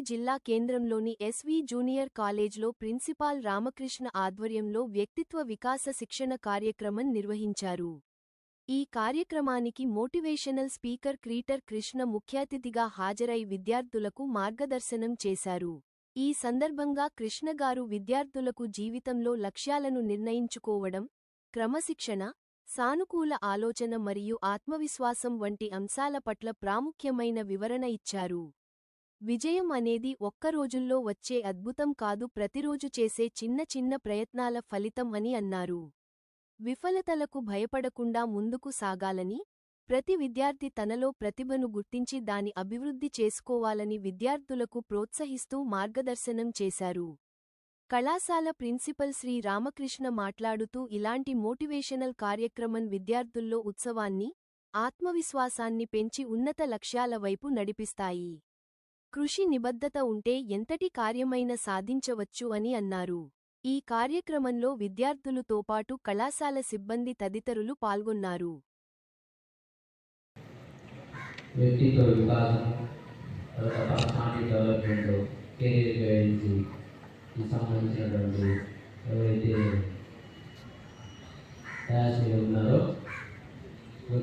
రంగారెడ్డి జిల్లా కేంద్రంలోని SV junior కాలేజ్లో ప్రిన్సిపాల్ రామకృష్ణ ఆధ్వర్యంలో వ్యక్తిత్వ వికాస శిక్షణ కార్యక్రమం నిర్వహించారు. ఈ కార్యక్రమానికి మోటివేషనల్ స్పీకర్ క్రీటర్ కృష్ణ ముఖ్యాతిథిగా హాజరై విద్యార్థులకు మార్గదర్శనం చేశారు. ఈ సందర్భంగా కృష్ణగారు విద్యార్థులకు జీవితంలో లక్ష్యాలను నిర్ణయించుకోవడం క్రమశిక్షణ సానుకూల ఆలోచన మరియు ఆత్మవిశ్వాసం వంటి అంశాల పట్ల ప్రాముఖ్యమైన వివరణ ఇచ్చారు. విజయం అనేది ఒక్క రోజుల్లో వచ్చే అద్భుతం కాదు ప్రతిరోజు చేసే చిన్న చిన్న ప్రయత్నాల ఫలితం అని అన్నారు. విఫలతలకు భయపడకుండా ముందుకు సాగాలని ప్రతి విద్యార్థి తనలో ప్రతిభను గుర్తించి దాని అభివృద్ధి చేసుకోవాలని విద్యార్థులకు ప్రోత్సహిస్తూ మార్గదర్శనం చేశారు. కళాశాల ప్రిన్సిపల్ శ్రీ రామకృష్ణ మాట్లాడుతూ ఇలాంటి మోటివేషనల్ కార్యక్రమం విద్యార్థుల్లో ఉత్సవాన్ని ఆత్మవిశ్వాసాన్ని పెంచి ఉన్నత లక్ష్యాల వైపు నడిపిస్తాయి. కృషి నిబద్ధత ఉంటే ఎంతటి కార్యమైన సాధించవచ్చు అని అన్నారు. ఈ కార్యక్రమంలో విద్యార్థులతోపాటు కళాశాల సిబ్బంది తదితరులు పాల్గొన్నారు. వ్యక్తిత్వ వికాసం తర్వాత పర్సనాలిటీ డెవలప్మెంట్ కెరీర్ సంబంధించినటువంటి ఎవరైతే తయారు ఉన్నారో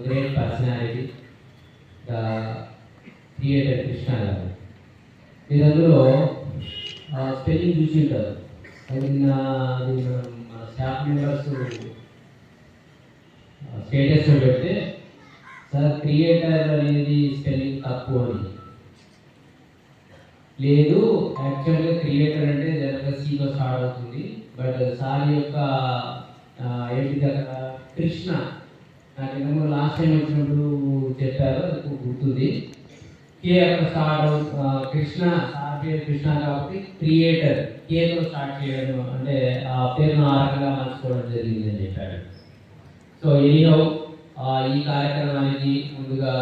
great personality the creator Krishna గారు మీరు అందులో స్పెల్లింగ్ చూసి ఉంటారు. అది అది మనం మన స్టాఫ్ మెంబర్స్ స్టేటస్లో పెడితే సార్ క్రియేటర్ అనేది స్పెల్లింగ్ తప్పు అని. లేదు యాక్చువల్గా క్రియేటర్ అంటే జనరల్గా సీలో స్టార్ట్ అవుతుంది. బట్ సార్ యొక్క ఏంటి దగ్గర కృష్ణ. నాకు ఏమో లాస్ట్ టైం వచ్చినప్పుడు చెప్పారు అది గుర్తుంది. కే అక్కడ స్టార్ట్ కృష్ణ సార్ పేరు కృష్ణ కాబట్టి క్రియేటర్ కేతో స్టార్ట్ చేయడం అంటే ఆ పేరును ఆ రకంగా మార్చుకోవడం జరిగింది అని చెప్పాడు సో ఎనీహౌ ఈ కార్యక్రమానికి ముందుగా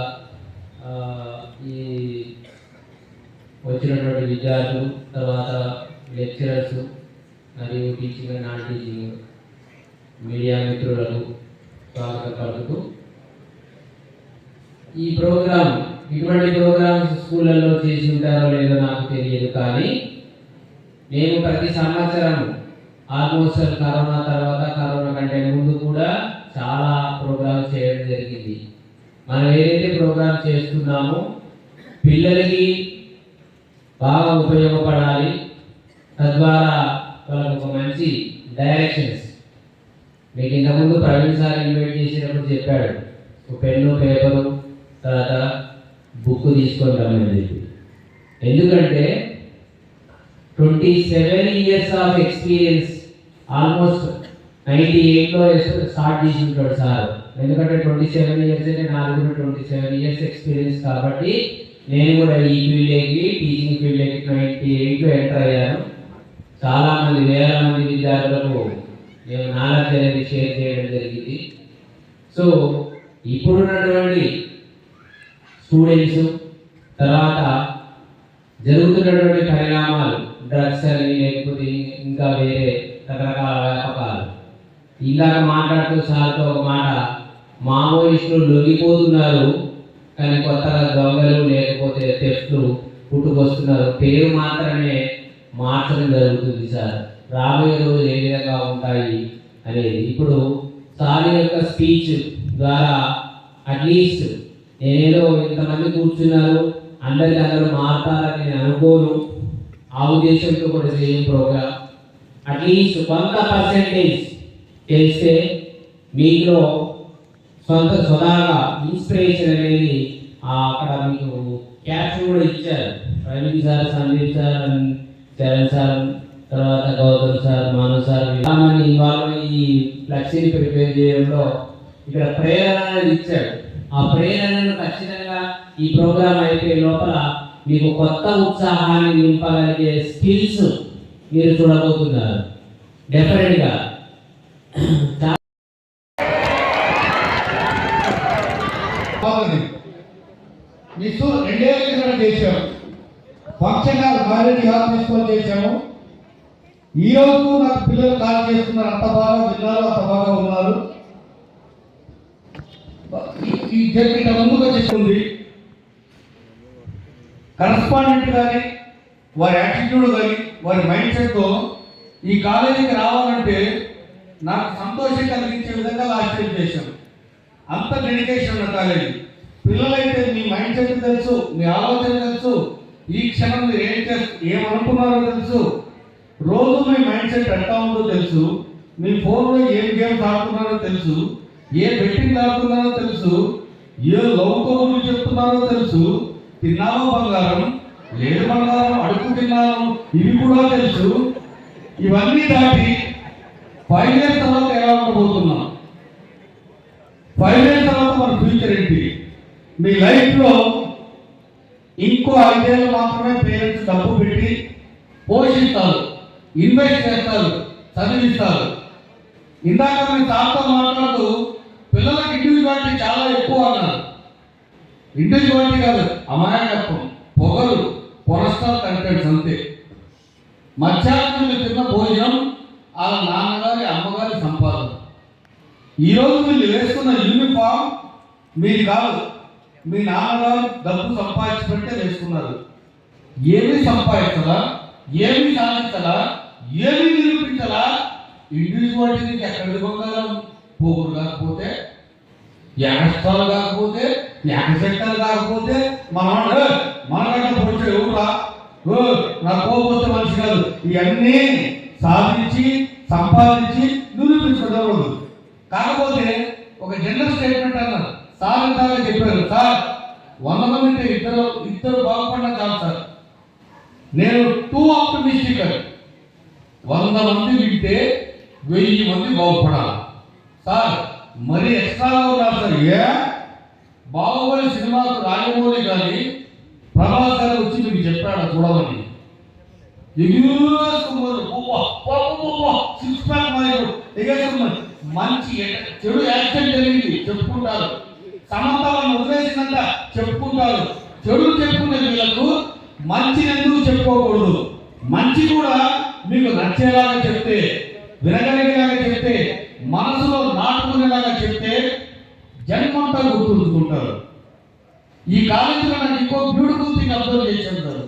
ఈ వచ్చినటువంటి విద్యార్థులు తర్వాత లెక్చరర్స్ మరియు teaching and non teaching media మిత్రులకు స్వాగతం పలుకుతూ ఈ ప్రోగ్రామ్ ఇటువంటి ప్రోగ్రామ్స్ స్కూళ్ళల్లో చేసి ఉంటారో లేదో నాకు తెలియదు కానీ నేను ప్రతి సంవత్సరం ఆల్మోస్ట్ కరోనా తర్వాత కరోనా కంటే ముందు కూడా చాలా ప్రోగ్రామ్స్ చేయడం జరిగింది. మనం ఏదైతే ప్రోగ్రామ్ చేస్తున్నామో పిల్లలకి బాగా ఉపయోగపడాలి. తద్వారా వాళ్ళకు ఒక మంచి డైరెక్షన్స్ మీకు ఇంతకుముందు ప్రవీణ్ సార్ ఇన్వైట్ చేసినప్పుడు చెప్పాడు. ఒక పెన్ను పేపరు తర్వాత బుక్ తీసుకొని రమ్మని చెప్పి ఎందుకంటే twenty seven years of experience almost ninety ఎయిట్లో స్టార్ట్ చేసి ఉంటాడు సార్. ఎందుకంటే ట్వంటీ సెవెన్ ఇయర్స్ అంటే నాలుగు ట్వంటీ సెవెన్ ఇయర్స్ ఎక్స్పీరియన్స్ కాబట్టి నేను కూడా ఈ ఫీల్డ్కి టీచింగ్ ఫీల్డ్కి నైంటీ ఎయిట్లో ఎంటర్ అయ్యాను. చాలామంది వేల మంది విద్యార్థులకు నేను నాలెడ్జ్ అనేది షేర్ చేయడం జరిగింది. సో ఇప్పుడున్నటువంటి స్టూడెంట్స్ తర్వాత జరుగుతున్నటువంటి పరిణామాలు డ్రగ్స్ అని లేకపోతే ఇంకా వేరే రకరకాల వ్యాపకాలు. ఇందాక మాట్లాడుతూ సార్తో ఒక మాట మావోయిస్టులు లొంగిపోతున్నారు కానీ కొత్తగా దొంగలు లేకపోతే తెఫ్ట్లు పుట్టుకొస్తున్నారు. పేరు మాత్రమే మార్చడం జరుగుతుంది సార్. రాబోయే రోజులు ఏ విధంగా ఉంటాయి అనేది. ఇప్పుడు సార్ యొక్క స్పీచ్ ద్వారా అట్లీస్ట్ నేనేదో ఇంతమంది కూర్చున్నారు అందరికీ అందరూ మారతారని నేను అనుకోను. ఆ ఉద్దేశంతో కూడా చేయం ప్రోగ్రామ్ అట్లీస్ట్ కొంత పర్సెంటేజ్ తెలిస్తే మీలో సొంత స్వదాగా ఇన్స్పిరేషన్ అనేది అక్కడ మీకు క్యాప్షన్ కూడా ఇచ్చారు. Praveen sir Sandeep sir Charan sir తర్వాత గౌతమ్ సార్ మానవ్ సార్ ఇలా మంది ఇన్వాల్వ్ ఈ ఫ్లెక్సీని ప్రిపేర్ చేయడంలో ఇక్కడ ప్రేరణ అనేది ఇచ్చాడు. ఆ ప్రేరణను ఖచ్చితంగా ఈ ప్రోగ్రాం అయిపోయే లోపల మీకు కొత్త ఉత్సాహాన్ని నింపగలిగే స్కిల్స్ మీరు చూడబోతున్నారు. డెఫినెట్గా బాగుంది. మిస్ రెండేళ్ళ కింద చేశాము ఫంక్షన్ హాల్ మ్యారేజ్ హాల్ తీసుకొని చేశాము? ఈ రోజు నాకు పిల్లలు కాల్ చేస్తున్నారు. అంత బాగా విన్నారు అంత బాగా ఉన్నారు. ఈ- జడ్పీట ముందుగా చేస్తుంది కరస్పాండెంట్ కానీ వారి యాటిట్యూడ్ కానీ వారి మైండ్ సెట్తో ఈ కాలేజీకి రావాలంటే నాకు సంతోషం కలిగించే విధంగా లాస్ట్ టైం చేశాను. అంత డెడికేషన్ ఉన్న కాలేజీ. పిల్లలైతే మీ మైండ్ సెట్ తెలుసు మీ ఆలోచన తెలుసు ఈ క్షణం మీరు ఏం చేస్తూ ఏమనుకున్నారో తెలుసు. రోజు మీ మైండ్ సెట్ ఎట్లా ఉందో తెలుసు. మీ ఫోన్లో ఏం గేమ్స్ ఆడుతున్నారో తెలుసు. ఏ బెట్టింగ్ ఆడుతున్నారో తెలుసు. ఏ లవ్ చెప్తున్నారో తెలుసు. తిన్నాము బంగారం? లేదు బంగారం అడుగు తిన్నాము ఇవి కూడా తెలుసు. ఇవన్నీ దాటి ఫైవ్ ఇయర్స్ తర్వాత ఎలా ఉండబోతున్నాం? ఫైవ్ ఇయర్స్ తర్వాత మన ఫ్యూచర్ ఏంటి? మీ లైఫ్లో ఇంకో ఐదేళ్ళు మాత్రమే పేరెంట్స్ డబ్బు పెట్టి పోషిస్తారు ఇన్వెస్ట్ చేస్తారు చదివిస్తారు. ఇందాక నేను సార్తో మాట్లాడుతూ పిల్లలకి ఇండివిజువాలిటీ చాలా ఎక్కువ అన్నారు ఇండివిజువాలిటీ కాదు. అమాయకత్వం. పొగలు కొలెస్ట్రాల్ కంటెంట్స్ అంతే. మధ్యాహ్నం తిన్న భోజనం వాళ్ళ నాన్నగారి అమ్మగారి సంపాదన. ఈరోజు వీళ్ళు వేసుకున్న యూనిఫామ్ మీరు కాదు మీ నాన్నగారు డబ్బు సంపాదించబట్టే వేసుకున్నారు. ఏమి సంపాదించలా ఏమి సాధించలా ఏమి నిరూపించలా ఇండివిజువాలిటీకి ఎక్కడ ఇవ్వగలం కాకపోతే కాకపోతే కాకపోతే యాక్సెక్టర్ కాకపోతే మన మనకంటే పొడిచే ఎవరా నా కోపం మనిషి కాదు. ఇవన్నీ సాధించి సంపాదించి నిరూపించగలరు కాకపోతే ఒక జనరల్ స్టేట్మెంట్ అన్నారు. సార్ ఇందాక చెప్పారు. సార్ వంద మంది ఇద్దరు ఇద్దరు బాగుపడినా కాదు సార్. నేను టూ ఆప్టమిస్టిక్ వంద మంది వింటే వెయ్యి మంది బాగుపడాలి. సార్ మరి ఎక్స్ట్రాగా ఉన్నారు సార్ ఏ? బాహుబలి సినిమాకు రాజమౌళి కానీ ప్రభాస్ గారు వచ్చి మీకు చెప్పాడు చూడమని. మంచి చెడు యాక్షన్ జరిగింది చెప్పుకుంటారు. సమంత వదిలేసినంత చెప్పుకుంటారు. చెడు చెప్పుకునే వీళ్ళకు మంచి ఎందుకు చెప్పుకోకూడదు? మంచి కూడా మీకు నచ్చేలాగా చెప్తే వినగలిగేలాగా చెప్తే మనసులో నాటుకునేలాగా చెప్తే జన్మంతా గుర్తుంచుకుంటారు. ఈ కాలేజీలో నాకు ఇంకో బ్యూటిఫుల్ థింగ్ అబ్జర్వ్ చేసి ఉంటారు.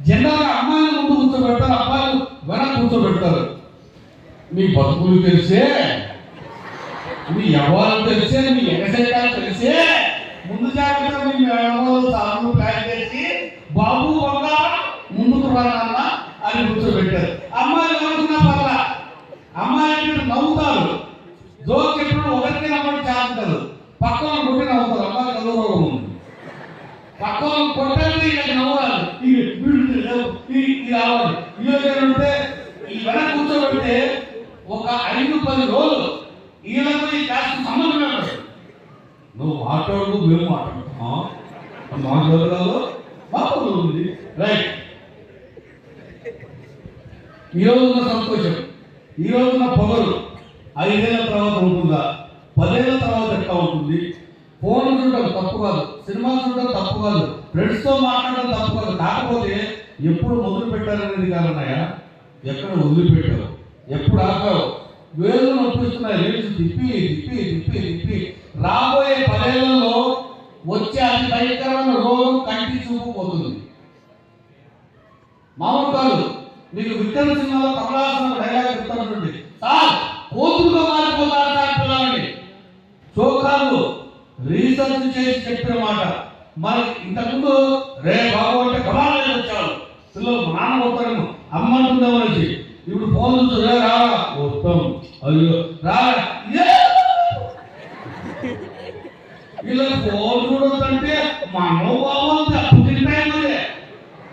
జనరల్గా అమ్మాయిలు ముందు కూర్చోబెడతారు అబ్బాయిలు వెనక కూర్చోబెడతారు. మీ బతుకులు తెలిసే? మీ ఎవరు తెలిసే? మీ ఎగసేటాలు తెలిసే? ముందు జాగ్రత్త మీ ఎవరు సార్లు ప్లాన్ చేసి బాబు బంగా ముందుకు రానన్న అని కూర్చోబెట్టారు అమ్మాయిలు అనుకున్న పర్ల అమ్మాయిలు నవ్వుతారు జోక్ ఎప్పుడు ఒకరికి నమ్మడం చేస్తారు పక్కన కొట్టి నవ్వుతారు అమ్మాయిలు చదువు ఉంది పక్కన కొట్టండి ఇలా నవ్వాలి ఇది వీడు ఇది ఇది రావాలి ఇది ఏంటంటే ఈ వెనక కూర్చోబెడితే ఒక ఐదు పది రోజులు వీళ్ళతో ఈ కాస్త సంబంధం ఏమిటి నువ్వు మాట్లాడు మేము మాట్లాడుతున్నాం మాట్లాడగలరు మాట్లాడుతుంది రైట్ ఈ రోజు ఉన్న సంతోషం ఈ రోజు ఉన్న పొగరు ఐదేళ్ళ తర్వాత ఉంటుందా పదేళ్ళ తర్వాత ఎట్లా ఉంటుంది ఫోన్ చూడటం తప్పు కాదు సినిమా చూడటం తప్పు కాదు ఫ్రెండ్స్తో మాట్లాడడం తప్పు కాదు కాకపోతే ఎప్పుడు మొదలు పెట్టారనేది కాదన్నాయా ఎక్కడ వదిలిపెట్టావు ఎప్పుడు ఆపావు వేలు నొప్పిస్తున్నాయి రీల్స్ తిప్పి తిప్పి తిప్పి తిప్పి. రాబోయే పదేళ్ళలో వచ్చే అతి భయంకరమైన రోగం కంటి చూపు పోతుంది. మామూలు కాదు. మీకు విక్రమ సినిమాలో కమలాసన డైలాగ్ చెప్తానండి సార్ కోతులుగా మారిపోతారు సార్ పిల్లలని. చోకాలు రీసెర్చ్ చేసి చెప్పిన మాట. మరి ఇంతకుముందు రే బాబు అంటే గమాలని వచ్చాడు. పిల్లలు నాన్న పోతారేమో అమ్మ అంటుందేమో ఇప్పుడు ఫోన్ చూస్తూ రే రా వస్తాం అయ్యో రా. ఇలా ఫోన్ చూడొద్దంటే మనోభావాలు తప్పు తింటాయి మరి.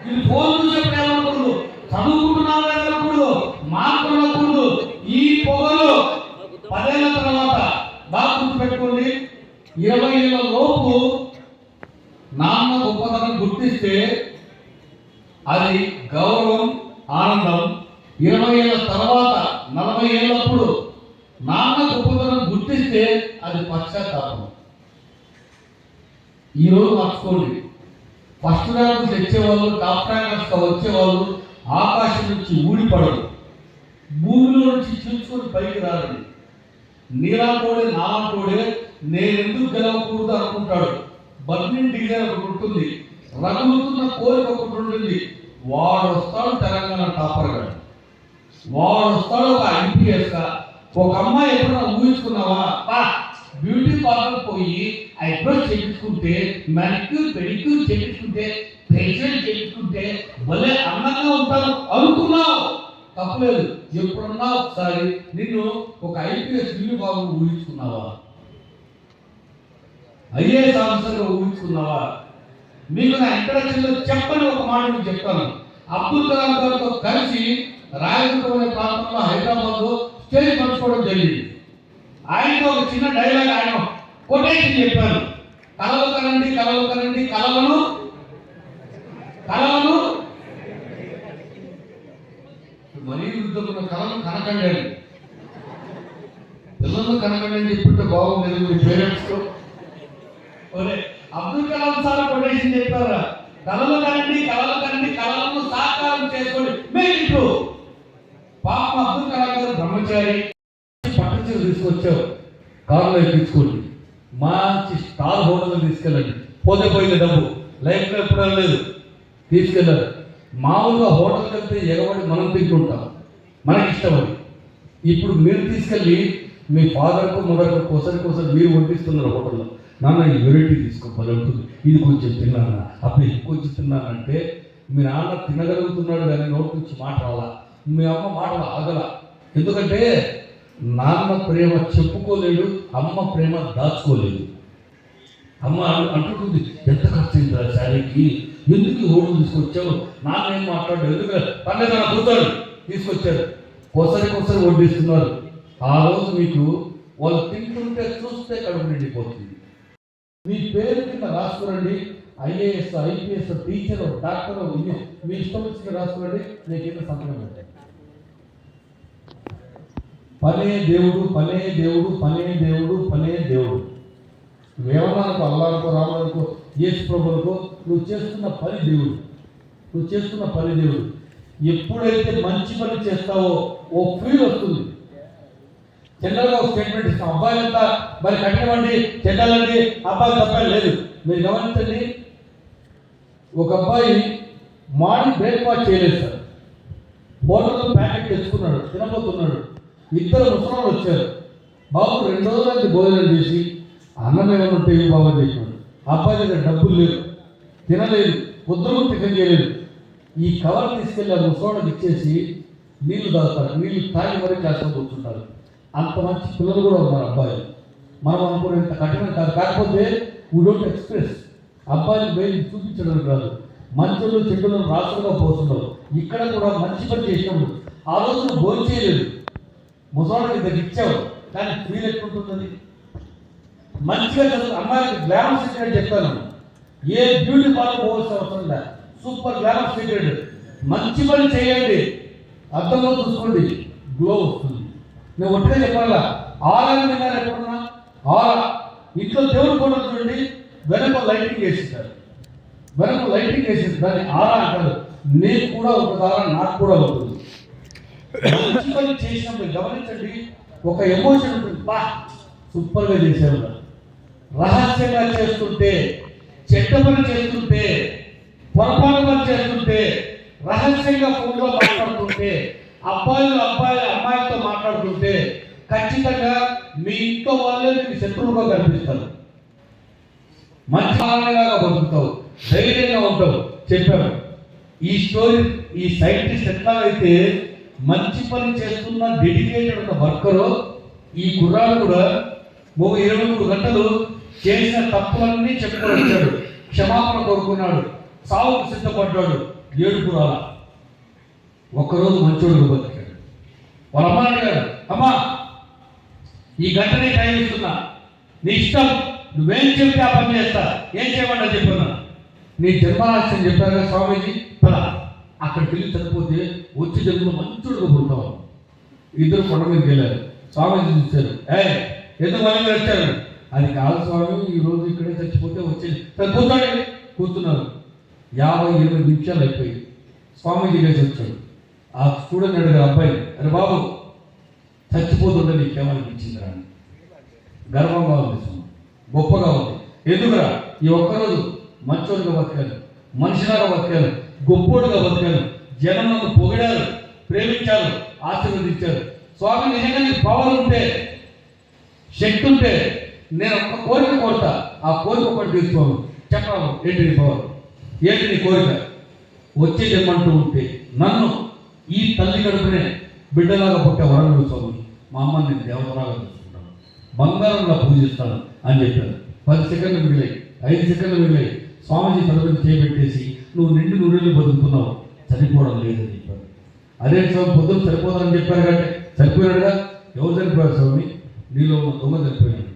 ఇది ఫోన్ చూసేప్పుడు ఏమనకూడదు చదువుకుంటున్నావు అనకూడదు మాట్లాడకూడదు ఈ పొగలు పదేళ్ళ తర్వాత బాగా గుర్తుపెట్టుకోండి. ఇరవై ఏళ్ళ లోపు నాన్న గొప్పతనం గుర్తిస్తే అది గౌరవం ఆనందం. ఇరవై ఏళ్ళ తర్వాత నలభై ఏళ్ళప్పుడు నాన్న గొప్పతనం గుర్తిస్తే అది పశ్చాత్తాపం. ఈరోజు మర్చుకోండి. ఫస్ట్ ర్యాంక్ తెచ్చేవాళ్ళు టాప్ ర్యాంకర్స్గా వచ్చేవాళ్ళు ఆకాశం నుంచి ఊడిపడరు భూమిలో నుంచి చూసుకొని పైకి రారండి. నీలాంటోడే నాలాంటోడే నేను ఎందుకు గెలవకూడదు అనుకుంటాడు. బర్నింగ్ డిజైన్ ఒకటి ఉంటుంది. రగులుతున్న కోరిక ఒకటి ఉంటుంది. వాడు వస్తాడు తెలంగాణ టాపర్ గారు వాడు వస్తాడు ఒక ఐపీఎస్ ఒక అమ్మాయి ఎప్పుడైనా ఊహించుకున్నావా? పా. బ్యూటీ పార్లర్ పోయి ఐబ్రోస్ చేయించుకుంటే మెనిక్యూర్ పెడిక్యూర్ చేయించుకుంటే ఫేషియల్ చేయించుకుంటే భలే అందంగా ఉంటాను అనుకున్నావు. తప్పలేదు. ఎప్పుడన్నా ఒకసారి నిన్ను ఒక ఐపీఎస్ యూనిఫామ్ ఊహించుకున్నావా? ఐఏఎస్ ఆఫీసర్గా ఊహించుకున్నావా? మీకు నా ఇంట్రడక్షన్లో చెప్పని ఒక మాట మీకు చెప్తాను. అబ్దుల్ కలాం గారితో కలిసి రాయదుర్గం అనే ప్రాంతంలో హైదరాబాద్ స్టేజ్ పంచుకోవడం జరిగింది. ఆయనతో ఒక చిన్న డైలాగ్ ఆయన కొటేషన్ చెప్పారు. కలలు కనండి కలలు కనండి కలలను కలలను. మరీ యుద్ధకున్న కళలు కనకండి అని. పిల్లలు కనకండి అని బాగుంది మీ పేరెంట్స్ ఒరే అబ్దుల్ కలాం సార్ కొటేషన్ చెప్పారా? కళలు కనండి కళలు కనండి కళలను సాకారం చేసుకోండి మీరు పాప అబ్దుల్ కలాం గారు బ్రహ్మచారి పట్టణ తీసుకొచ్చావు. కారులో ఎక్కించుకోండి. మంచి స్టార్ హోటల్ తీసుకెళ్ళండి. పోతే పోయింది డబ్బు. లైఫ్లో ఎప్పుడూ లేదు. తీసుకెళ్ళారు. మామూలుగా హోటల్కి వెళ్తే ఎగబడి మనం తింటుంటాం. మనకి ఇష్టం అది. ఇప్పుడు మీరు తీసుకెళ్ళి మీ ఫాదర్కు మదర్కు కోసరి కోసం మీరు వడ్డిస్తున్నారు హోటల్లో. నాన్న ఈ వెరైటీ తీసుకోవాలి ఉంటుంది. ఇది కొంచెం తిన్నాన? అప్పుడు కొంచెం తిన్నానంటే మీ నాన్న తినగలుగుతున్నాడు కానీ నోటి నుంచి మాట రాలా? మీ అమ్మ మాట ఆగల. ఎందుకంటే నాన్న ప్రేమ చెప్పుకోలేడు అమ్మ ప్రేమ దాచుకోలేదు. అమ్మ అంటుంది అంటుంటుంది ఎంత ఖర్చు అయింది ఆ శారీకి? ఎందుకు ఓడు తీసుకొచ్చావు? నాన్న ఏం మాట్లాడు ఎందుకు? పర్లేదు నా కూర్చోండి తీసుకొచ్చారు కొసరి కొసరి వడ్డిస్తున్నారు. ఆ రోజు మీకు వాళ్ళు తింటుంటే చూస్తే కడుపు నిండిపోతుంది. మీ పేరు కింద రాసుకోరండి. ఐఏఎస్ ఐపీఎస్ టీచర్ డాక్టర్ మీ ఇష్టం వచ్చిన రాసుకోరండి నేను కింద సంతకం పెట్టాను పనే దేవుడు పనే దేవుడు పనే దేవుడు పనే దేవుడు. నువ్వేమన్నానుకో అల్లానుకో రాములనుకో యేసు ప్రభులకో నువ్వు చేస్తున్న పని దేవుడు. నువ్వు చేస్తున్న పని దేవుడు. ఎప్పుడైతే మంచి పని చేస్తావో ఓ ఫీల్ వస్తుంది. జనరల్గా ఒక స్టేట్మెంట్ ఇస్తాం అబ్బాయిలంతా మరి కట్టమండి చెడ్డాలండి అబ్బాయి తప్పని లేదు. మీరు గమనించండి ఒక అబ్బాయి మార్నింగ్ బ్రేక్ఫాస్ట్ చేయలేదు సార్. హోటల్లో ప్యాకెట్ తెచ్చుకున్నాడు తినబోతున్నాడు. ఇద్దరు ముసలాలు వచ్చారు. బాబు రెండు రోజులకి భోజనం చేసి అన్నం ఏమైనా ఉంటే బాబు అని చెప్పాడు. అబ్బాయి దగ్గర డబ్బులు లేవు. తినలేదు. పొద్దున టిఫిన్ చేయలేదు. ఈ కవర్ తీసుకెళ్ళి ఆ ముసలాడికి ఇచ్చేసి నీళ్ళు తాగుతారు. నీళ్ళు తాగి మరీ క్లాస్లో కూర్చుంటారు. అంత మంచి పిల్లలు కూడా ఉన్నారు అబ్బాయిలు మనం అనుకునేంత కఠినం కాదు. కాకపోతే వీ డోంట్ ఎక్స్ప్రెస్. అబ్బాయిలు వేలు చూపించడం కాదు మంచులు చెడులు రాసులుగా పోతున్నారు. ఇక్కడ కూడా మంచి పని చేసినప్పుడు ఆ రోజు భోజనం చేయలేదు. ముసలాడికి దగ్గర ఇచ్చావు కానీ ఫీల్ ఎట్లుంటుంది మంచిగా చదువు అమ్మాయికి గ్లామర్ సీక్రెట్ చెప్తాను. ఏ బ్యూటీ పార్లర్ పోవాల్సిన అవసరం లేదు. సూపర్ గ్లామర్ సీక్రెట్ మంచి పని చేయండి. అర్థంలో చూసుకోండి. గ్లో వస్తుంది. నేను ఒట్టిగా చెప్పాలా? ఆరాన్ని విన్నారు ఎక్కడున్నా? ఆరా ఇంట్లో దేవుడు కూడా చూడండి. వెనక లైటింగ్ వేసిస్తారు. వెనక లైటింగ్ వేసింది దాన్ని ఆరా అంటారు. నేను కూడా ఒక దారా నాకు కూడా ఉంటుంది మంచి పని చేసినప్పుడు గమనించండి ఒక ఎమోషన్ ఉంటుంది. బా సూపర్గా చేశారు. రహస్యంగా చేస్తుంటే చెడ్డ పని చేస్తుంటే పొరపాటు పని చేస్తుంటే రహస్యంగా ఫోన్లో మాట్లాడుతుంటే అబ్బాయిలు అబ్బాయిలు అమ్మాయిలతో మాట్లాడుతుంటే ఖచ్చితంగా మీ ఇంట్లో వాళ్ళే మీకు శత్రువుగా కనిపిస్తారు. మంచి ఆనందంగా బతుకుతావు ధైర్యంగా ఉంటావు. చెప్పాను. ఈ స్టోరీ ఈ సైంటిస్ట్ అయితే మంచి పని చేస్తున్న డెడికేటెడ్ ఒక వర్కరు ఈ కుర్రాడు కూడా ఒక ఇరవై మూడు గంటలు చేసిన తప్పులన్నీ చెప్పుకొని వచ్చాడు. క్షమాపణ కోరుకున్నాడు. సావుకు సిద్ధపడ్డాడు. ఏడుపు రాల ఒక్కరోజు మంచోడు బతికాడు. వాళ్ళ అమ్మ అడిగాడు అమ్మా ఈ గంటనే టైం ఇస్తున్నా. నీ ఇష్టం. నువ్వేం చెప్తే ఆ పని చేస్తా. ఏం చేయమన్నా చెప్పున్నా. నీ జన్మరాశ్యం చెప్పారు కదా స్వామీజీ? పద. అక్కడికి వెళ్ళి చనిపోతే వచ్చి జన్మలో మంచుడుగా పుడతావు ఇద్దరు కొండ మీదకి వెళ్ళారు. స్వామీజీ చూశారు. ఏ ఎంత మనం వచ్చారు? అది కాదు స్వామి ఈ రోజు ఇక్కడే చచ్చిపోతే వచ్చేది. సరే కూర్చోండి. కూర్చున్నారు. యాభై ఇరవై నిమిషాలు అయిపోయింది. స్వామీజీ లేచి వచ్చాడు. ఆ స్టూడెంట్ అడిగారు అబ్బాయి అరే బాబు చచ్చిపోతుంటే నీకేమనిపించిందిరా అని గర్వంగా ఉంది స్వామి. గొప్పగా ఉంది. ఎందుకురా? ఈ ఒక్కరోజు మంచోడిగా బతకాలి మనిషిలాగా బతకాలి గొప్పోడుగా బతకాలి జనం నన్ను పొగిడారు ప్రేమించారు ఆశీర్వదించారు. స్వామి నిజంగా నీకు పవర్ ఉంటే శక్తి ఉంటే నేను ఒక కోరిక కోరుతా. ఆ కోరిక ఒకటి తీసుకోను చెప్పాను ఏంటి నీ పవర్ ఏంటి నీ కోరిక? వచ్చేది ఏమంటూ ఉంటే నన్ను ఈ తల్లి కడుపునే బిడ్డలాగా పుట్టే వరం స్వామి. మా అమ్మ నేను దేవతలాగా చూసుకుంటాను. బంగారంగా పూజిస్తాను అని చెప్పాను పది సెకండ్లు మిగిలాయి ఐదు సెకండ్లు మిగిలాయి. స్వామిజీ తలపతి చేపెట్టేసి నువ్వు నిండు నూరేళ్ళు బతుకుతున్నావు. చనిపోవడం లేదని చెప్పారు. అదే స్వామి పొద్దున సరిపోదని చెప్పారు కంటే చనిపోయాడుగా? ఎవరు చనిపోయాడు స్వామి? నీలో ఉన్న దొంగ చనిపోయాడు.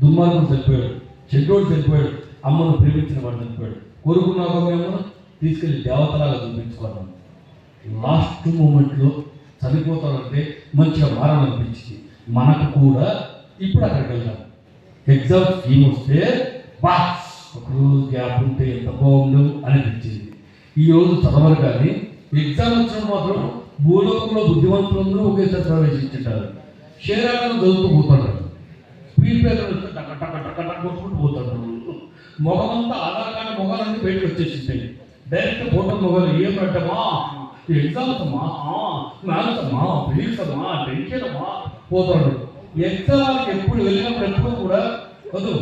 దుర్మార్గుడు చనిపోయాడు. చెడ్డోడు చనిపోయాడు. అమ్మను ప్రేమించిన వాడు చనిపోయాడు. కోరుకున్న మేము తీసుకెళ్ళి దేవతలాగా చూపించుకున్నాం లాస్ట్ మూమెంట్లో చనిపోతానంటే మంచిగా మారాలనిపించింది. మనకు కూడా ఇప్పుడు అక్కడికి వెళ్దాం. ఎగ్జామ్ స్కీమ్ వస్తే బా ఒకరోజు గ్యాప్ ఉంటే ఎంత బాగుండు అనిపించింది. ఈ రోజు చదవరు కానీ ఎగ్జామ్ వచ్చిన మాత్రం భూలోకంలో బుద్ధిమంతులందరూ ఒకేసారి ప్రవేశించుంటారు. షేరాలను చదువుతూ పోతుంటారు స్పీడ్ బ్రేకర్ వస్తే టక టక టక టక కొట్టుకుంటూ పోతుంటారు మొగమంతా ఆధార్ కార్డు మొగాలన్నీ బయటకు వచ్చేసింటాయి డైరెక్ట్ ఫోటో మొగలు ఏం పెట్టమా? ఎగ్జామ్స్ అమ్మా మ్యాథ్స్ అమ్మా పోతాడు ఎగ్జామ్కి ఎప్పుడు వెళ్ళినప్పుడు ఎప్పుడు కూడా వద్దు.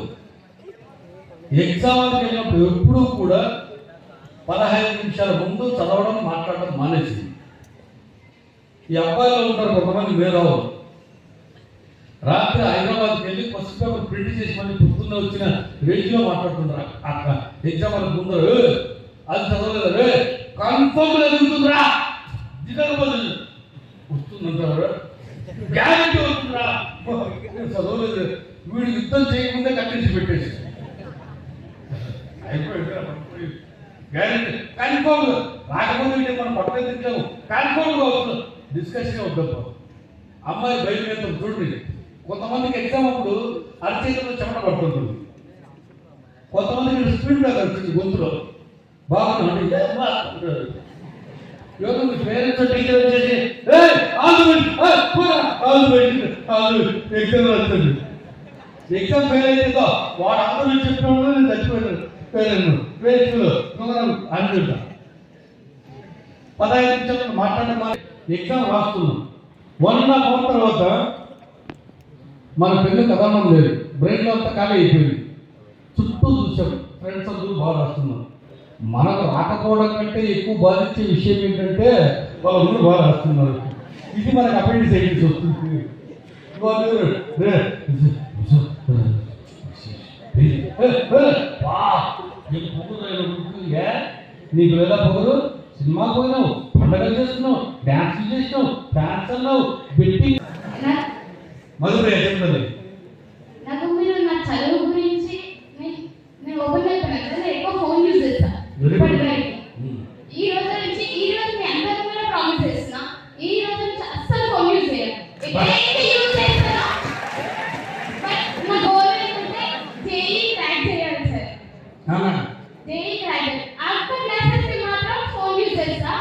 ఎగ్జామ్కి వెళ్ళినప్పుడు ఎప్పుడు కూడా పదహైదు నిమిషాల ముందు చదవడం మాట్లాడడం మానేసింది. ఈ అబ్బాయిలో ఉంటారు కొంతమంది మేధావులు. రాత్రి హైదరాబాద్కి వెళ్ళి ఫస్ట్ పేపర్ ప్రింట్ చేసి మళ్ళీ పొద్దున్న వచ్చిన రేంజ్లో మాట్లాడుతుంటారు అక్క ఎగ్జామ్ వాళ్ళకి అది చదవలేదు? రే కన్ఫర్మ్ ఎదుగుతుందిరా దిగకపోతే వస్తుందంటారు. గ్యారెంటీ వస్తుందిరా. చదవలేదు. వీడు యుద్ధం చేయకుండా కట్టించి పెట్టేసి. గ్యారెంటీ కన్ఫర్మ్ రాకపోతే వీళ్ళు మనం పక్కన తింటాము కన్ఫర్మ్గా వస్తుంది డిస్కషన్ వద్దప్ప అమ్మాయి వెళ్తాం చూడండి. కొంతమందికి ఎగ్జామ్ అప్పుడు అరచేతిలో చెమట పడుతుంటుంది కొంతమందికి స్పీడ్ బ్రేక్ వచ్చింది గొంతులో. బాగుంది. యోగ పేరెంట్స్ టీచర్ వచ్చేసి ఎగ్జామ్ వస్తుంది ఎగ్జామ్ ఫెయిల్ అయితే వాడు అందరూ చెప్పినప్పుడు నేను చచ్చిపోయాను. పేరెంట్ పేరెంట్స్లో అని చెప్తా పదహైదు నిమిషాలు మాట్లాడడం మా ఎగ్జామ్ రాస్తున్నాం వన్ అండ్ అవర్ తర్వాత మన పెళ్ళి కథనం లేదు. బ్రెయిన్లో అంతా ఖాళీ అయిపోయింది. చుట్టూ చూసాం ఫ్రెండ్స్ అందరూ బాగా రాస్తున్నాం మనకు రాకపోవడం కంటే ఎక్కువ బాధించే విషయం ఏంటంటే వాళ్ళందరూ బాగా రాస్తున్నారు. ఇది మనకు అపెండిసైటిస్ వస్తుంది. వాళ్ళు, నీకు పొగరు? నీకు లేదా పొగరు సినిమాకి పోయినావు పండగలు చేస్తున్నావు డాన్స్ చేసినావు డాన్స్ అన్నావు బెట్టింగ్. మధుర చెప్తుంది? నాకు మీరు నా చదువు గురించి నేను నేను ఓపెన్ అయిపోయినా కదా నేను ఎక్కువ ఫోన్ యూజ్ చేస్తా. Very good. ఇప్పటివరకు. ఈ రోజు నుంచి ఈ రోజు మీ అందరికీ కూడా ప్రామిస్ చేస్తున్నా. ఈ రోజు నుంచి అస్సలు ఫోన్ యూజ్ చేయను ఎక్కడైతే యూజ్ చేస్తానో బట్ నా గోల్ ఏంటంటే జేఈ క్రాక్ చేయాలి సార్ జేఈ క్రాక్ ఆఫ్టర్ క్లాసెస్కి మాత్రం ఫోన్ యూజ్ చేస్తా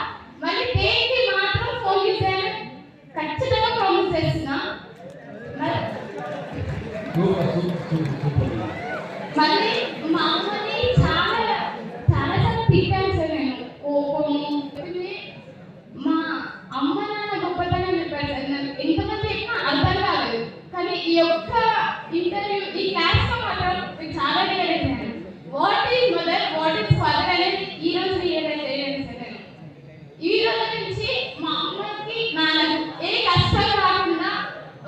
మళ్ళీ దేనికి మాత్రం ఫోన్ యూజ్ చేయాలి ఖచ్చితంగా ప్రామిస్ చేస్తున్నా మరి సూపర్ సూపర్ సూపర్ సూపర్ మళ్ళీ మా అమ్మని చాలా చాలా సార్లు తిట్టాను సార్ నేను కోపము ఇది మా అమ్మ నాన్న గొప్పతనం చెప్పారు సార్ నాకు ఎంతమంది చెప్పినా అర్థం కాలేదు కానీ ఈ యొక్క ఇంటర్వ్యూ ఈ క్లాస్లో మాత్రం నేను చాలా రియలైజ్ అయ్యాను what is mother what is father అనేది ఈ రోజు రియలైజ్ అయ్యాను సార్ నేను ఈ రోజు నుంచి మా అమ్మకి నాన్నకు ఏ కష్టం రాకుండా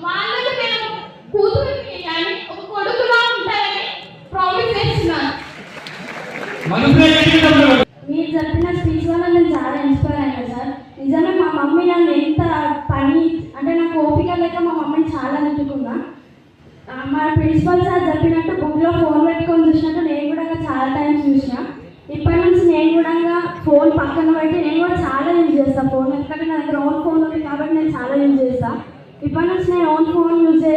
వాళ్ళకి నేను కూతురికి కానీ ఒక కొడుకులా ఉంటారని ప్రామిస్ చేస్తున్నాను మధుర మీరు చెప్పిన స్పీచ్ వల్ల నేను చాలా ఇన్స్పైర్ అయ్యాను సార్. నిజంగా మా మమ్మీ నన్ను ఎంత పని అంటే నాకు ఓపిక లేక మా మమ్మీని చాలా తిట్టుకున్నా. మా ప్రిన్సిపల్ సార్ చెప్పినట్టు బుక్లో ఫోన్ పెట్టుకొని చూసినట్టు నేను కూడా చాలా టైం చూసిన. ఇప్పటి నుంచి నేను కూడా ఫోన్ పక్కన పెట్టి నేను కూడా చాలా యూజ్ చేస్తాను ఫోన్ ఎందుకంటే నా దగ్గర ఓన్ ఫోన్ ఉంది కాబట్టి నేను చాలా యూజ్ చేస్తాను ఇప్పటి నుంచి నేను ఓన్ ఫోన్ యూజ్ చే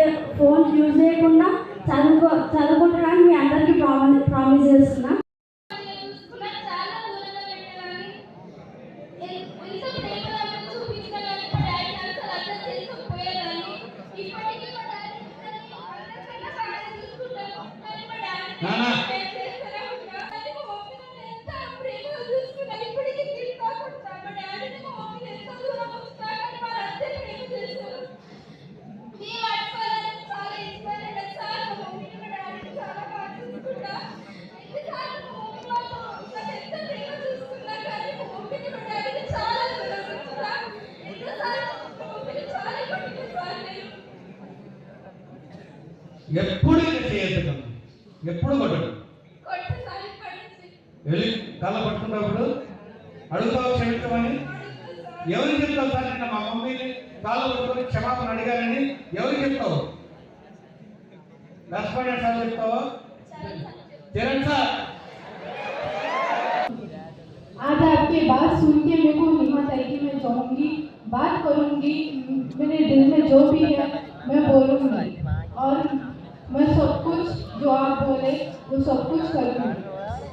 बोले वो सब कुछ करूँगी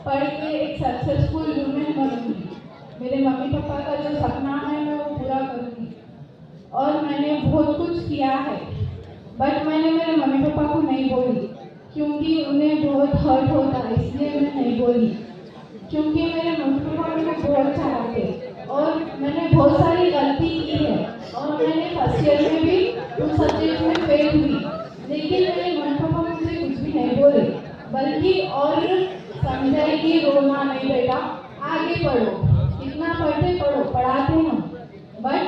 पढ़ के एक सक्सेसफुल वुमेन बनूँगी मेरे मम्मी पापा का जो सपना है, मैं वो पूरा करूँगी और मैंने बहुत कुछ किया है। बट मैंने मेरे मम्मी पापा को नहीं बोली, क्योंकि उन्हें बहुत हर्ट होता है, इसलिए मैं नहीं बोली। क्योंकि मेरे मम्मी पापा मुझे बहुत चाहते और मैंने बहुत सारी गलती की है। और मैंने फ़र्स्ट ईयर में भी उन सब्जेक्ट में फेल हुई। लेकिन मेरे बल्कि और समझाए कि रोना नहीं बेटा आगे पढ़ो इतना पढ़ते पढ़ो पढ़ाते हम बट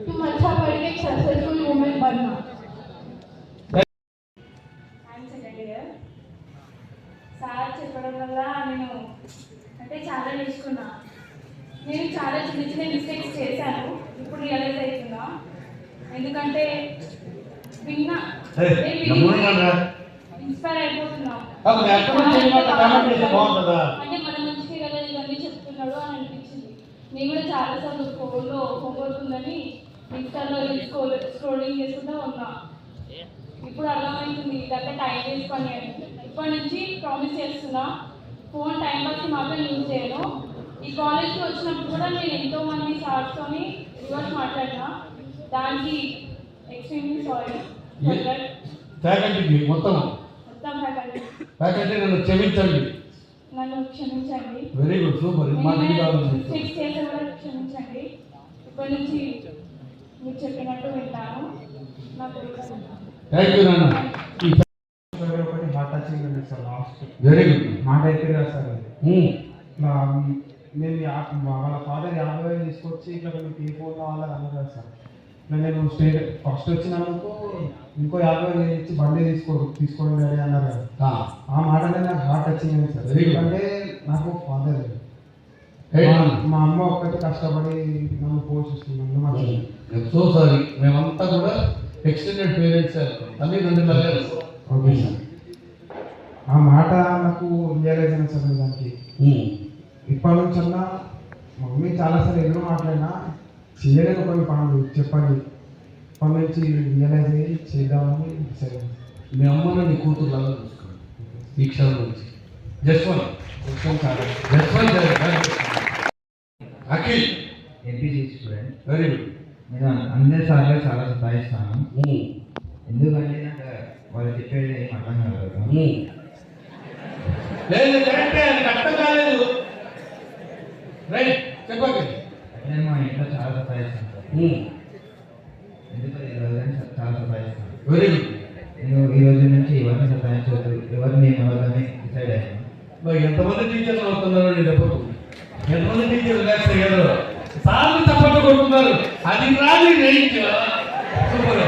तुम अच्छा पढ़ के एक सक्सेसफुल वुमेन बनना థ్యాంక్స్ సెకండ్ ఇయర్ సార్ చెప్పడం వల్ల నేను అంటే చాలా నేర్చుకున్నా నేను చాలా చిన్న చిన్న మిస్టేక్స్ చేశాను ఇప్పుడు రియలైజ్ అవుతున్నా ఎందుకంటే విన్నా ఇన్స్పైర్ అయిపోతున్నా అప్పుడు ఎంతమంది చేయమంటే కామెంట్ చేస్తే బాగుంటుందా? అంటే మన మంచిగా కదా ఇవన్నీ చెప్తున్నాడు అని అనిపించింది. నేను కూడా చాలాసార్లు ఫోన్లో హోంవర్క్ ఉందని ఇన్స్టాలో స్క్రోల్ స్క్రోలింగ్ చేసుకుంటూ ఉన్నా. ఇప్పుడు అర్థమవుతుంది ఇదంతా టైం వేస్ట్ పని అని. ఇప్పటి నుంచి ప్రామిస్ చేస్తున్నా ఫోన్ టైం పాస్కి మాత్రం యూజ్ చేయను. ఈ కాలేజ్కి వచ్చినప్పుడు కూడా నేను ఎంతో మంది సార్స్తోని రివర్స్ మాట్లాడినా. దానికి ఎక్స్ట్రీమ్లీ సారీ ఫ్యాకల్టీకి మొత్తం. ఫ్యాకల్టీ నన్ను క్షమించండి. నన్ను క్షమించండి. Very good super. మా కావాలి కూడా క్షమించండి. ఇప్పటి నుంచి మీరు చెప్పినట్టు వింటాను. థ్యాంక్ యూ నాన్న. వెరీ గుడ్ మాట అయితే కదా సార్ ఇట్లా నేను వాళ్ళ ఫాదర్ యాభై తీసుకొచ్చి ఇట్లా మీకు ఏ ఫోన్ కావాలని అన్నారు సార్. నేను స్టేట్ ఫస్ట్ వచ్చినందుకు ఇంకో యాభై వేలు ఇచ్చి బండి తీసుకో తీసుకోవడం డాడీ అన్నారు కదా. ఆ. మాటనే నాకు హార్ట్ అయింది సార్. ఎందుకంటే నాకు ఫాదర్ మా- అమ్మ ఒక్కటి కష్టపడి నన్ను పోషిస్తుంది సో సారీ మేమంతా కూడా ఎక్స్టెండెడ్ పేరెంట్స్ తల్లిదండ్రులే ఓకే సార్. ఆ మాట నాకు రియలైజ్ అయిన సార్ దానికి. ఇప్పటి నుంచి అన్నా మమ్మీ చాలాసార్లు ఎదురు మాట్లాడినా చేయలేని కొన్ని పనులు చెప్పండి. ఇప్పటి నుంచి రియలైజ్ అయ్యి చేద్దామని సరే. మీ అమ్మను నీ కూతురు లాగా చూసుకోండి. ఈ క్షణం నుంచి. జస్ట్ వన్ కొంచెం చాలా just one Akhil. MPC student very good నేను అందరి సార్లు చాలా సతాయిస్తాను. ఎందుకంటే నాకు వాళ్ళు చెప్పేది ఏం అర్థం కాదు. లేదు కరెక్టే అర్థం కాలేదు రైట్ చెప్పండి అట్లనే మా ఇంట్లో చాలా సతాయిస్తాను సార్ ఎందుకు తెలియదు కానీ చాలా సతాయిస్తాను వెరీ గుడ్ నేను ఈ రోజు నుంచి ఎవరిని సతాయించవద్దు ఎవరిని నేను ఎవరిని డిసైడ్ అయ్యాను మరి ఎంతమంది టీచర్లు అవుతున్నారో నీ దెబ్బకు ఎంతమంది టీచర్లు రిలాక్స్ అయ్యారు? సార్లు తప్పట్లు కొడుతున్నారు. అది రాని రేంజ్? సూపర్.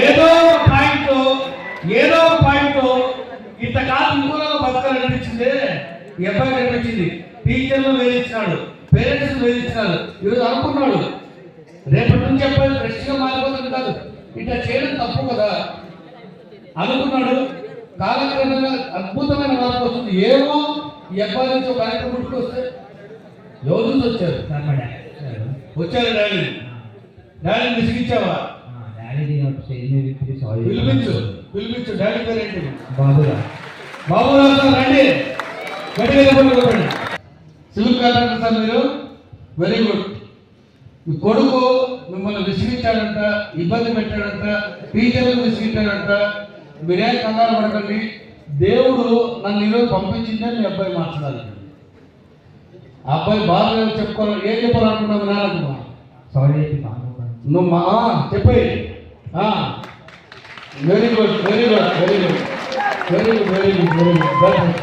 ఏదో పాయింట్ ఏదో పాయింట్ ఇంతకాలం ఇంకోలా బతకాలనిపించింది ఈ అనిపించింది టీచర్లు వేధించినాడు పేరెంట్స్ వేధించినాడు ఈరోజు అనుకున్నాడు. రేపటి నుంచి అబ్బాయి ఫ్రెష్గా మారిపోతుంది కాదు. ఇట్లా చేయడం తప్పు కదా. అనుకున్నాడు. కాలక్రమంగా అద్భుతమైన మార్పు వస్తుంది. ఏమో ఈ అబ్బాయి నుంచి ఒక ఆయన పుట్టుకొస్తే నుంచి వచ్చారు? వచ్చారు. డాడీ. డాడీ విసిగించావా? పిలిపించు పిలిపించు. డాడీ పేరు ఏంటి బాబురా బాబురావు సార్ రండి. గట్టిగా చెప్పండి సివిల్ కాంట్రాక్టర్ సార్ మీరు? వెరీ గుడ్ మీ కొడుకు మిమ్మల్ని విసిగించాడంట ఇబ్బంది పెట్టాడంట టీచర్లకు విసిగించాడంట. మీరేం కంగారు పడకండి. దేవుడు నన్ను ఈరోజు పంపించిందే మీ అబ్బాయి మార్చడానికి ఆ అబ్బాయి బాగా చెప్పుకోవాలి. ఏం చెప్పాలనుకున్నావు నాన్నకు సారీ నువ్వు మా చెప్పి. Very good very good very good very good very good very good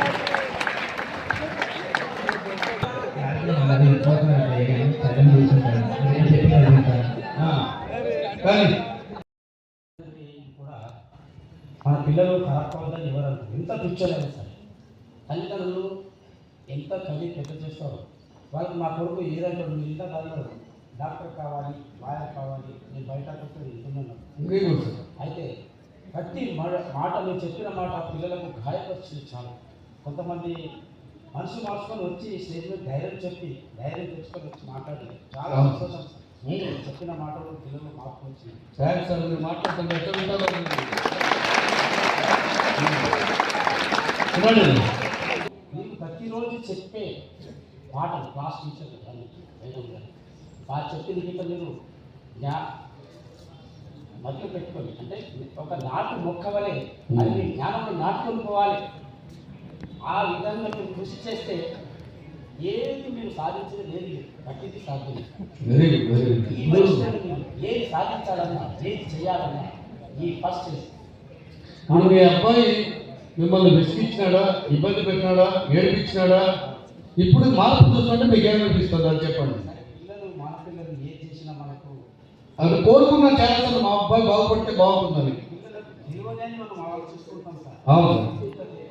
కూడా మన పిల్లలు ఖరాబ్ కావద్దని ఎవరు ఎంత పిచ్చోలేదు సార్ తల్లిదండ్రులు ఎంత చదివి పెద్ద చేస్తారో వాళ్ళకి మా కొడుకు ఏ మీరు ఇంత చదివారు డాక్టర్ కావాలి లాయర్ కావాలి నేను బయట వస్తే అయితే ప్రతి మాట మాట మీరు చెప్పిన మాట పిల్లలకు గాయపరిచింది చాలా కొంతమంది మనసు మార్చుకొని వచ్చి స్టేజ్ మీద ధైర్యం చెప్పి ధైర్యం తెచ్చుకొని వచ్చి మాట్లాడి చాలా. సంతోషం. చెప్పిన మాటలు పిల్లలు మార్పు వచ్చింది సరే సార్ మీరు మాట్లాడుతుంటే ఎక్కడ ఉంటారో మీకు ప్రతిరోజు చెప్పే పాటలు క్లాస్ టీచర్ వేదం కానీ వాళ్ళు చెప్పింది కింద మీరు జ్ఞా మధ్య పెట్టుకొని అంటే ఒక నాటు మొక్క వలె అది జ్ఞానంలో నాటుకొని పోవాలి. ఆ విధంగా మీరు కృషి చేస్తే ఏది మీరు సాధించేది ఏది లేదు. ప్రతిదీ ఈ మీరు ఏది సాధించాలన్నా ఏది చేయాలన్నా ఈ ఫస్ట్ ఇప్పుడు మీ అబ్బాయి మిమ్మల్ని విసిగించినాడా ఇబ్బంది పెట్టినాడా ఏడిపించినాడా? ఇప్పుడు మార్పు చూస్తుంటే మీకు ఏమనిపిస్తుంది అది చెప్పండి. పిల్లలు మన పిల్లలు ఏది చేసినా మనకు అది కోరుకున్న ఛాన్స్ మా అబ్బాయి బాగుపడితే బాగుంటుందని. పిల్లలకు తెలియదని మనం వాళ్ళు చూసుకుంటాం సార్. అవును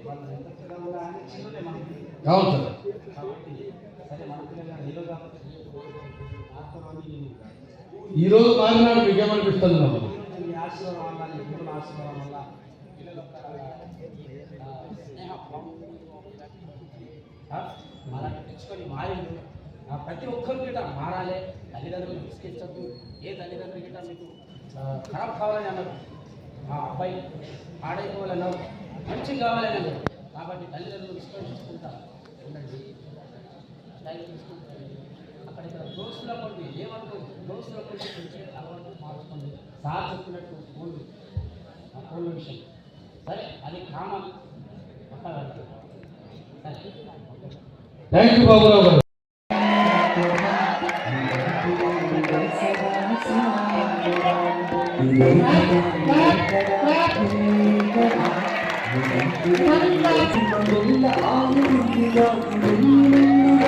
వాళ్ళు ఎంత పిల్లలు ఆయన చిన్నదే మనకి అవును సార్ ఈరోజు మారినాడు మీకు ఏమనిపిస్తుంది నాకు మీ ఆశీర్వాదం మారిండు ప్రతి ఒక్కరు గిట మారాలి తల్లిదండ్రులు విసిగించద్దు ఏ తల్లిదండ్రులు గిట మీకు ఖరాబ్ కావాలని అన్నారు మా అబ్బాయి పాడైపోవాలన్నారు మంచిగా కావాలని అన్నారు కాబట్టి తల్లిదండ్రులు విశ్లేషించుకుంటా లైట్ అక్కడ ఇక్కడ దోస్తుల కొద్ది ఏమనుకోండి దోస్తుల కొద్ది అలవాటు మార్చుకోండి. సార్ చెప్పినట్టు ఫోన్లు ఆ ఫోన్ల విషయం. సరే అది కామన్. అక్కడ సరే. థ్యాంక్ యూ బాబురావు గారు. Thank you. Thank you.